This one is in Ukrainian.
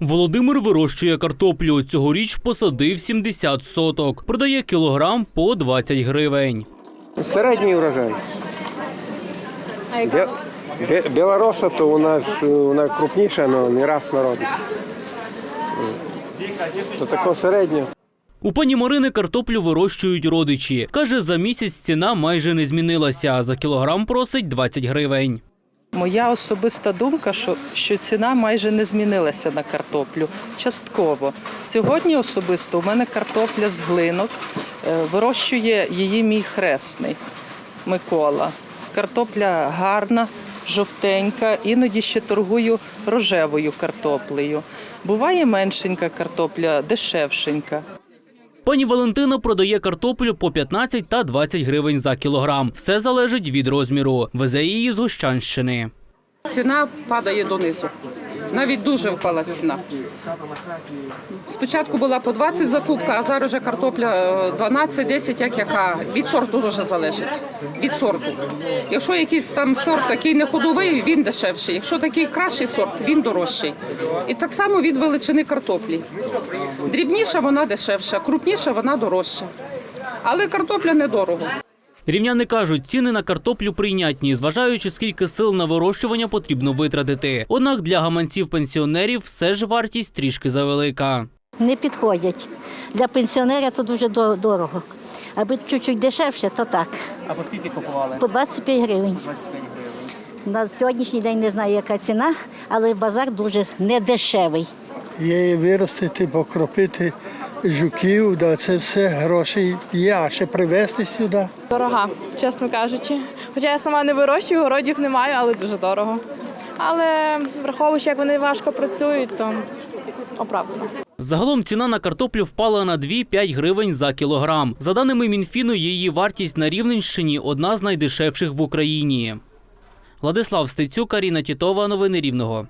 Володимир вирощує картоплю. Цьогоріч посадив 70 соток. Продає кілограм по 20 гривень. Середній врожай. Бе- бе- Білороса, то вона ж вона крупніша, але не раз народить. То такого середнього. У пані Марини картоплю вирощують родичі. Каже, за місяць ціна майже не змінилася. За кілограм просить 20 гривень. Моя особиста думка, що, що ціна майже не змінилася на картоплю. Частково. Сьогодні особисто у мене картопля з глинок. Е, Вирощує її мій хресний Микола. Картопля гарна, жовтенька, іноді ще торгую рожевою картоплею. Буває меншенька картопля, дешевшенька. Пані Валентина продає картоплю по 15 та 20 гривень за кілограм. Все залежить від розміру. Везе її з Гущанщини. Ціна падає донизу. Навіть дуже впала ціна. Спочатку була по 20 закупка, а зараз вже картопля е, 12-10, як яка. Від сорту дуже залежить. Від сорту. Якщо якийсь там сорт такий не ходовий, він дешевший. Якщо такий кращий сорт, він дорожчий. І так само від величини картоплі. Дрібніша вона дешевша, крупніша вона дорожча. Але картопля недорого. Рівняни кажуть, ціни на картоплю прийнятні, зважаючи, скільки сил на вирощування потрібно витратити. Однак для гаманців пенсіонерів все ж вартість трішки завелика. не підходять. Для пенсіонера то дуже до- дорого. Аби чуть-чуть дешевше, то так. А по скільки купували? По 25 гривень. На сьогоднішній день не знаю, яка ціна, але базар дуже недешевий. Є виростити, покропити жуків, да, це все гроші є, а ще привезти сюди. Дорога, чесно кажучи. Хоча я сама не вирощую, городів не маю, але дуже дорого. Але враховуючи, як вони важко працюють, то оправдано. Загалом ціна на картоплю впала на 2-5 гривень за кілограм. За даними Мінфіну, її вартість на Рівненщині одна з найдешевших в Україні. Владислав Стецюк, Аріна Тітова. Новини Рівного.